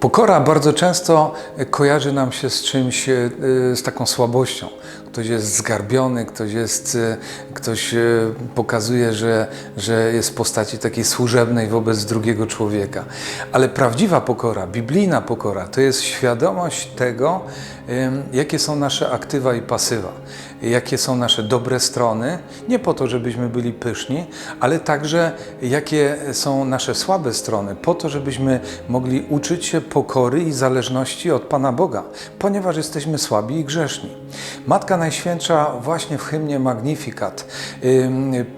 Pokora bardzo często kojarzy nam się z czymś, e, z taką słabością. Ktoś jest zgarbiony, ktoś, jest, e, ktoś e, pokazuje, że, że jest w postaci takiej służebnej wobec drugiego człowieka. Ale prawdziwa pokora, biblijna pokora, to jest świadomość tego, jakie są nasze aktywa i pasywa, jakie są nasze dobre strony, nie po to, żebyśmy byli pyszni, ale także jakie są nasze słabe strony, po to, żebyśmy mogli uczyć się pokory i zależności od Pana Boga, ponieważ jesteśmy słabi i grzeszni. Matka Najświętsza właśnie w hymnie Magnificat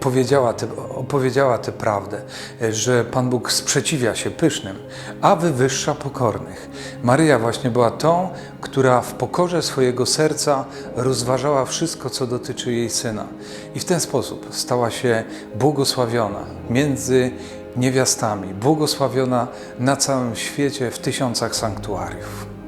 powiedziała te, opowiedziała tę prawdę, że Pan Bóg sprzeciwia się pysznym, a wywyższa pokornych. Maryja właśnie była tą, która w pokorze swojego serca rozważała wszystko, co dotyczy jej syna. I w ten sposób stała się błogosławiona między niewiastami, błogosławiona na całym świecie w tysiącach sanktuariów.